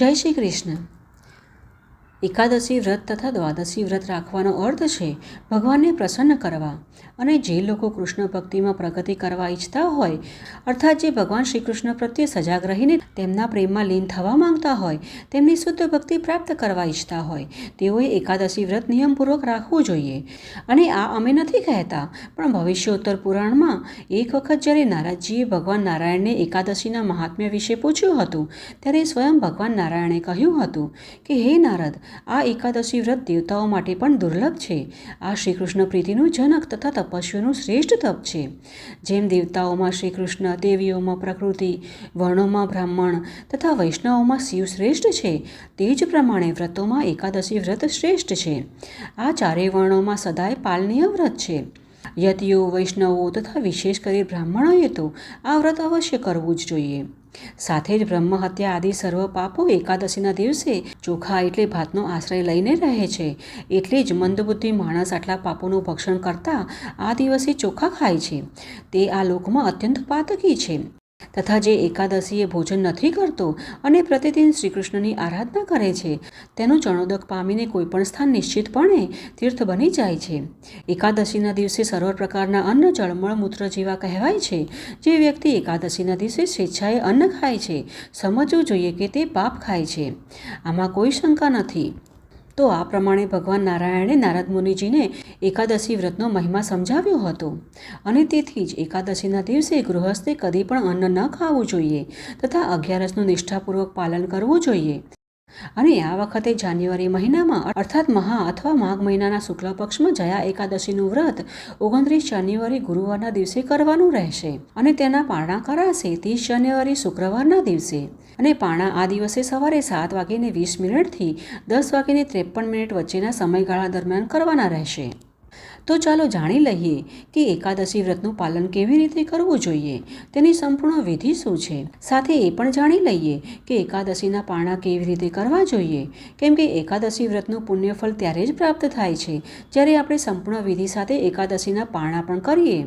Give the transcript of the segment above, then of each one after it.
જય શ્રી કૃષ્ણ. એકાદશી વ્રત તથા દ્વાદશી વ્રત રાખવાનો અર્થ છે ભગવાનને પ્રસન્ન કરવા. અને જે લોકો કૃષ્ણ ભક્તિમાં પ્રગતિ કરવા ઈચ્છતા હોય, અર્થાત જે ભગવાન શ્રી કૃષ્ણ પ્રત્યે સજાગ રહીને તેમના પ્રેમમાં લીન થવા માંગતા હોય, તેમની શુદ્ધ ભક્તિ પ્રાપ્ત કરવા ઈચ્છતા હોય, તેઓએ એકાદશી વ્રત નિયમપૂર્વક રાખવું જોઈએ. અને આ અમે નથી કહેતા, પણ ભવિષ્યોત્તર પુરાણમાં એક વખત જ્યારે નારદજીએ ભગવાન નારાયણને એકાદશીના મહાત્મ્ય વિશે પૂછ્યું હતું, ત્યારે સ્વયં ભગવાન નારાયણે કહ્યું હતું કે, હે નારદ આ એકાદશી વ્રત દેવતાઓ માટે પણ દુર્લભ છે. આ શ્રીકૃષ્ણ પ્રીતિનું જનક તથા તપસ્વીઓનું શ્રેષ્ઠ તપ છે. જેમ દેવતાઓમાં શ્રીકૃષ્ણ, દેવીઓમાં પ્રકૃતિ, વર્ણોમાં બ્રાહ્મણ તથા વૈષ્ણવોમાં શિવ શ્રેષ્ઠ છે, તે જ પ્રમાણે વ્રતોમાં એકાદશી વ્રત શ્રેષ્ઠ છે. આ ચારેય વર્ણોમાં સદાય પાલનીય વ્રત છે. યતિઓ, વૈષ્ણવો તથા વિશેષ કરી બ્રાહ્મણોએ તો આ વ્રત અવશ્ય કરવું જ જોઈએ. સાથે જ બ્રહ્મ હત્યા આદિ સર્વ પાપો એકાદશીના દિવસે ચોખા એટલે ભાતનો આશ્રય લઈને રહે છે. એટલે જ મંદબુદ્ધિ માણસ આટલા પાપોનું ભક્ષણ કરતા આ દિવસે ચોખા ખાય છે. તે આ લોકમાં અત્યંત પાતકી છે. તથા જે એકાદશીએ ભોજન નથી કરતો અને પ્રતિદિન શ્રીકૃષ્ણની આરાધના કરે છે. તેનું ચણોદક પામીને કોઈપણ સ્થાન નિશ્ચિતપણે તીર્થ બની જાય છે. એકાદશીના દિવસે સર્વ પ્રકારના અન્ન, જળમળ, મૂત્ર જેવા કહેવાય છે, જે વ્યક્તિ એકાદશીના દિવસે સ્વેચ્છાએ અન્ન ખાય છે. સમજવું જોઈએ કે તે પાપ ખાય છે. આમાં કોઈ શંકા નથી. તો આ પ્રમાણે ભગવાન નારાયણે નારદ મુનિજીને એકાદશી વ્રતનો મહિમા સમજાવ્યો હતો. અને તેથી જ એકાદશીના દિવસે ગૃહસ્થે કદી પણ અન્ન ન ખાવું જોઈએ તથા અગિયારસનું નિષ્ઠાપૂર્વક પાલન કરવું જોઈએ. અને આ વખતે જાન્યુઆરી મહિનામાં અર્થાત મહા અથવા માઘ મહિનાના શુક્લ પક્ષમાં જયા એકાદશીનું વ્રત ઓગણત્રીસ જાન્યુઆરી ગુરુવારના દિવસે કરવાનું રહેશે અને તેના પારણા કરાશે ત્રીસ જાન્યુઆરી શુક્રવારના દિવસે. અને પારણા આ દિવસે સવારે સાત વાગીને વીસ મિનિટથી દસ વાગીને ત્રેપન મિનિટ વચ્ચેના સમયગાળા દરમિયાન કરવાના રહેશે. તો ચાલો જાણી લઈએ કે એકાદશી વ્રતનું પાલન કેવી રીતે કરવું જોઈએ. તેની સંપૂર્ણ વિધિ શું છે? સાથે એ પણ જાણી લઈએ કે એકાદશીના પારણા કેવી રીતે કરવા જોઈએ. કેમ કે એકાદશી વ્રતનું પુણ્યફળ ત્યારે જ પ્રાપ્ત થાય છે, જ્યારે આપણે સંપૂર્ણ વિધિ સાથે એકાદશીના પારણા પણ કરીએ.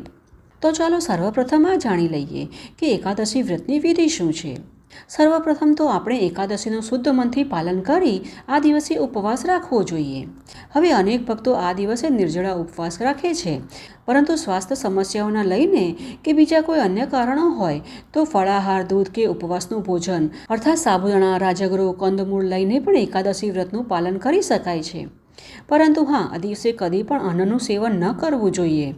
તો ચાલો સર્વપ્રથમ આ જાણી લઈએ કે એકાદશી વ્રતની વિધિ શું છે. સર્વપ્રથમ તો આપણે એકાદશીનું શુદ્ધ મનથી પાલન કરી આ દિવસે ઉપવાસ રાખવો જોઈએ. હવે અનેક ભક્તો આ દિવસે નિર્જળા ઉપવાસ રાખે છે. પરંતુ સ્વાસ્થ્ય સમસ્યાઓના લઈને કે બીજા કોઈ અન્ય કારણો હોય, તો ફળાહાર, દૂધ કે ઉપવાસનું ભોજન, અર્થાત સાબુદાણા રાજગરો કંદમૂળ લઈને પણ એકાદશી વ્રતનું પાલન કરી શકાય છે. પરંતુ હા, આ દિવસે કદી પણ અન્નનું સેવન ન કરવું જોઈએ.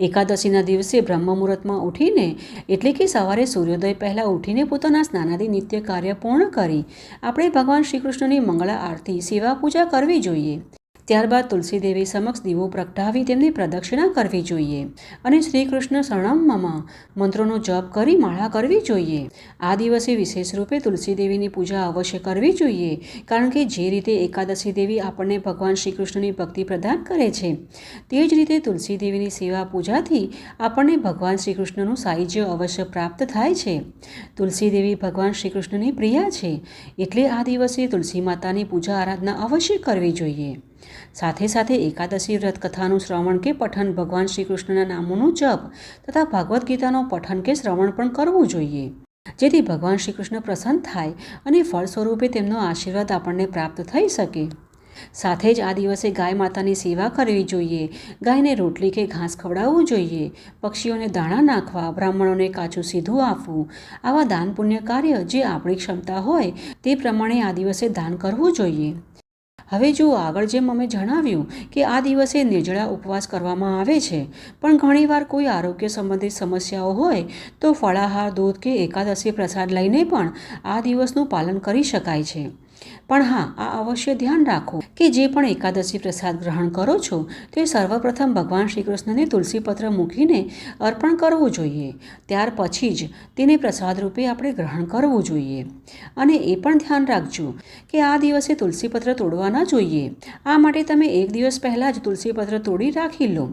એકાદશીના દિવસે બ્રહ્મ મુહૂર્તમાં ઉઠીને, એટલે કે સવારે સૂર્યોદય પહેલાં ઉઠીને પોતાના સ્નાનાદી નિત્ય કાર્ય પૂર્ણ કરી, આપણે ભગવાન શ્રી કૃષ્ણની મંગળા આરતી, સેવા પૂજા કરવી જોઈએ. ત્યારબાદ તુલસી દેવી સમક્ષ દીવો પ્રગટાવી તેમની પ્રદક્ષિણા કરવી જોઈએ અને શ્રી કૃષ્ણ શરણમમાં મંત્રોનો જપ કરી માળા કરવી જોઈએ. આ દિવસે વિશેષ રૂપે તુલસી દેવીની પૂજા અવશ્ય કરવી જોઈએ, કારણ કે જે રીતે એકાદશી દેવી આપણને ભગવાન શ્રી કૃષ્ણની ભક્તિ પ્રદાન કરે છે, તે જ રીતે તુલસી દેવીની સેવા પૂજાથી આપણને ભગવાન શ્રી કૃષ્ણનું સાહિત્ય અવશ્ય પ્રાપ્ત થાય છે. તુલસી દેવી ભગવાન શ્રી કૃષ્ણની પ્રિયા છે, એટલે આ દિવસે તુલસી માતાની પૂજા આરાધના અવશ્ય કરવી જોઈએ. સાથે સાથે એકાદશી વ્રત કથાનું શ્રવણ કે પઠન ભગવાન શ્રી કૃષ્ણના નામોનું જપ તથા ભાગવદ્ ગીતાનું પઠન કે શ્રવણ પણ કરવું જોઈએ. જેથી ભગવાન શ્રી કૃષ્ણ પ્રસન્ન થાય અને ફળ સ્વરૂપે તેમનો આશીર્વાદ આપણને પ્રાપ્ત થઈ શકે. સાથે જ આ દિવસે ગાય માતાની સેવા કરવી જોઈએ. ગાયને રોટલી કે ઘાસ ખવડાવવું જોઈએ. પક્ષીઓને દાણા નાખવા, બ્રાહ્મણોને કાચું સીધું આપવું, આવા દાન પુણ્ય કાર્ય જે આપણી ક્ષમતા હોય તે પ્રમાણે આ દિવસે દાન કરવું જોઈએ. હવે જુઓ આગળ જેમ અમે જણાવ્યું કે આ દિવસે નિર્જળા ઉપવાસ કરવામાં આવે છે, પણ ઘણીવાર કોઈ આરોગ્ય સંબંધિત સમસ્યાઓ હોય તો ફળાહાર, દૂધ કે એકાદશી પ્રસાદ લઈને પણ આ દિવસનું પાલન કરી શકાય છે. પણ હા, આ અવશ્ય ધ્યાન રાખો કે જે પણ એકાદશી પ્રસાદ ગ્રહણ કરો છો, તે સર્વપ્રથમ ભગવાન શ્રી કૃષ્ણને તુલસીપત્ર મૂકીને અર્પણ કરવું જોઈએ. ત્યાર પછી જ તેને પ્રસાદ રૂપે આપણે ગ્રહણ કરવું જોઈએ. અને એ પણ ધ્યાન રાખજો કે આ દિવસે તુલસીપત્ર તોડવા ન જોઈએ. આ માટે તમે એક દિવસ પહેલાં જ તુલસીપત્ર તોડી રાખી લો.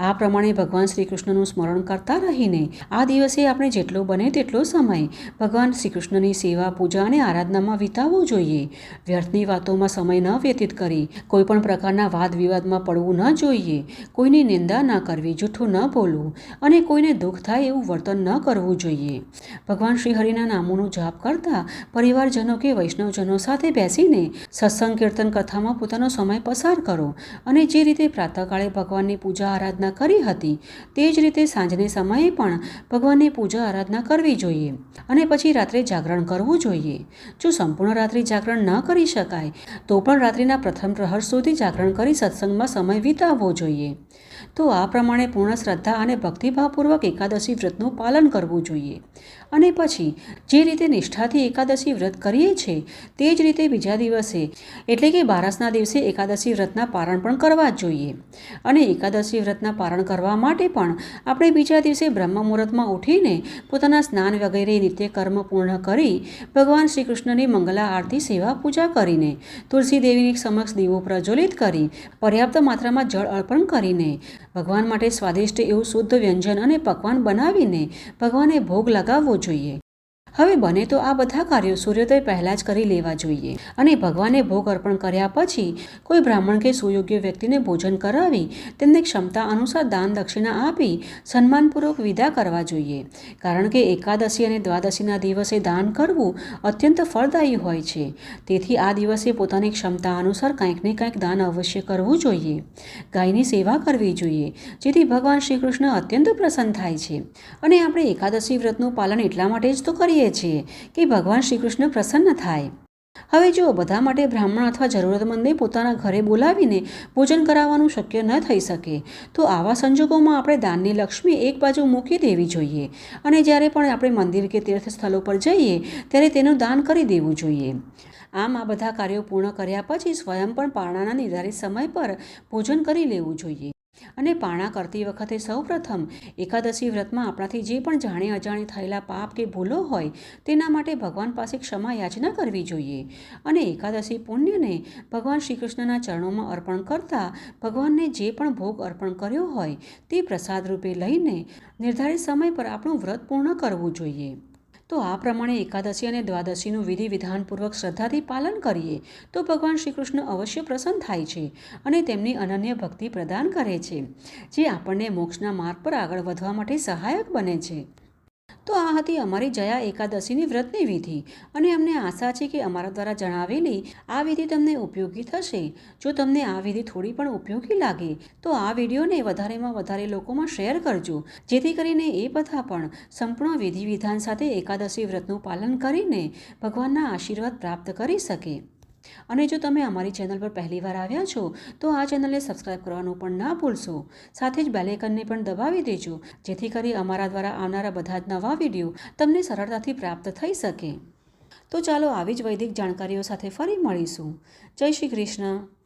આ પ્રમાણે ભગવાન શ્રી કૃષ્ણનું સ્મરણ કરતા રહીને આ દિવસે આપણે જેટલો બને તેટલો સમય ભગવાન શ્રી કૃષ્ણની સેવા, પૂજા અને આરાધનામાં વિતાવવો જોઈએ. વ્યર્થની વાતોમાં સમય ન વ્યતીત કરી, કોઈપણ પ્રકારના વાદ વિવાદમાં પડવું ન જોઈએ. કોઈની નિંદા ન કરવી, જૂઠું ન બોલવું અને કોઈને દુઃખ થાય એવું વર્તન ન કરવું જોઈએ. ભગવાન શ્રી હરિના નામોનું જાપ કરતા પરિવારજનો કે વૈષ્ણવજનો સાથે બેસીને સત્સંગ કીર્તન કથામાં પોતાનો સમય પસાર કરો અને જે રીતે પ્રાતઃકાળે ભગવાનની પૂજા આરાધના કરી હતી. તે જ રીતે સાંજને સમયે પણ ભગવાનની પૂજા આરાધના કરવી જોઈએ અને પછી રાત્રે જાગરણ કરવું જોઈએ. જો સંપૂર્ણ રાત્રિ જાગરણ ન કરી શકાય, તો પણ રાત્રિના પ્રથમ પ્રહર સુધી જાગરણ કરી સત્સંગમાં સમય વિતાવવો જોઈએ. તો આ પ્રમાણે પૂર્ણ શ્રદ્ધા અને ભક્તિભાવપૂર્વક એકાદશી વ્રતનું પાલન કરવું જોઈએ. અને પછી, જે રીતે નિષ્ઠાથી એકાદશી વ્રત કરીએ છીએ તે જ રીતે બીજા દિવસે, એટલે કે બારસના દિવસે એકાદશી વ્રતના પારણ પણ કરવા જ જોઈએ. અને એકાદશી વ્રતના પારણ કરવા માટે પણ આપણે બીજા દિવસે બ્રહ્મ મુહૂર્તમાં ઉઠીને પોતાના સ્નાન વગેરે નિત્ય કર્મ પૂર્ણ કરી ભગવાન શ્રી કૃષ્ણની મંગલા આરતી, સેવા, પૂજા કરીને તુલસી દેવીની સમક્ષ દીવો પ્રજ્વલિત કરી પર્યાપ્ત માત્રામાં જળ અર્પણ કરીને ભગવાન માટે સ્વાદિષ્ટ એવું શુદ્ધ વ્યંજન અને પકવાન બનાવીને ભગવાને ભોગ લગાવવો જોઈએ. હવે બને તો આ બધા કાર્યો સૂર્યોદય પહેલાં જ કરી લેવા જોઈએ. અને ભગવાને ભોગ અર્પણ કર્યા પછી કોઈ બ્રાહ્મણ કે સુયોગ્ય વ્યક્તિને ભોજન કરાવી તેમને ક્ષમતા અનુસાર દાન દક્ષિણા આપી સન્માનપૂર્વક વિદા કરવા જોઈએ. કારણ કે એકાદશી અને દ્વાદશીના દિવસે દાન કરવું અત્યંત ફળદાયી હોય છે. તેથી આ દિવસે પોતાની ક્ષમતા અનુસાર કંઈક ને કંઈક દાન અવશ્ય કરવું જોઈએ. ગાયની સેવા કરવી જોઈએ, જેથી ભગવાન શ્રી કૃષ્ણ અત્યંત પ્રસન્ન થાય છે. અને આપણે એકાદશી વ્રતનું પાલન એટલા માટે જ તો કરીએ છીએ કે ભગવાન શ્રી કૃષ્ણ પ્રસન્ન થાય. હવે જો બધા માટે બ્રાહ્મણ અથવા જરૂરતમંદને પોતાના ઘરે બોલાવીને ભોજન કરાવવાનું શક્ય ન થઈ શકે, તો આવા સંજોગોમાં આપણે દાનની લક્ષ્મી એક બાજુ મૂકી દેવી જોઈએ અને જ્યારે પણ આપણે મંદિર કે તીર્થ સ્થળો પર જઈએ, ત્યારે તેનું દાન કરી દેવું જોઈએ. આમ આ બધા કાર્યો પૂર્ણ કર્યા પછી સ્વયં પણ પારણાના નિર્ધારિત સમય પર ભોજન કરી લેવું જોઈએ. અને પાણા કરતી વખતે સૌપ્રથમ એકાદશી વ્રતમાં આપણાથી જે પણ જાણે અજાણે થયેલા પાપ કે ભૂલો હોય, તેના માટે ભગવાન પાસે ક્ષમા યાચના કરવી જોઈએ. અને એકાદશી પુણ્યને ભગવાન શ્રી કૃષ્ણના ચરણોમાં અર્પણ કરતાં ભગવાનને જે પણ ભોગ અર્પણ કર્યો હોય, તે પ્રસાદ રૂપે લઈને નિર્ધારિત સમય પર આપણું વ્રત પૂર્ણ કરવું જોઈએ. તો આ પ્રમાણે એકાદશી અને દ્વાદશીનું વિધિ વિધાનપૂર્વક શ્રદ્ધાથી પાલન કરીએ તો ભગવાન શ્રી કૃષ્ણ અવશ્ય પ્રસન્ન થાય છે અને તેમની અનન્ય ભક્તિ પ્રદાન કરે છે, જે આપણને મોક્ષના માર્ગ પર આગળ વધવા માટે સહાયક બને છે. તો આ હતી અમારી જયા એકાદશીની વ્રતની વિધિ. અને અમને આશા છે કે અમારા દ્વારા જણાવેલી આ વિધિ તમને ઉપયોગી થશે. જો તમને આ વિધિ થોડી પણ ઉપયોગી લાગે, તો આ વિડીયોને વધારેમાં વધારે લોકોમાં શેર કરજો. જેથી કરીને એ બધા પણ સંપૂર્ણ વિધિ વિધાન સાથે એકાદશી વ્રતનું પાલન કરીને ભગવાનના આશીર્વાદ પ્રાપ્ત કરી શકે. અને જો તમે અમારી ચેનલ પર પહેલીવાર આવ્યા છો, તો આ ચેનલને સબસ્ક્રાઇબ કરવાનું પણ ના ભૂલશો. સાથે જ બેલેકનને પણ દબાવી દેજો, જેથી કરી અમારા દ્વારા આવનારા બધા જ નવા વીડિયો તમને સરળતાથી પ્રાપ્ત થઈ શકે. તો ચાલો આવી જ વૈદિક જાણકારીઓ સાથે ફરી મળીશું. જય શ્રી કૃષ્ણ.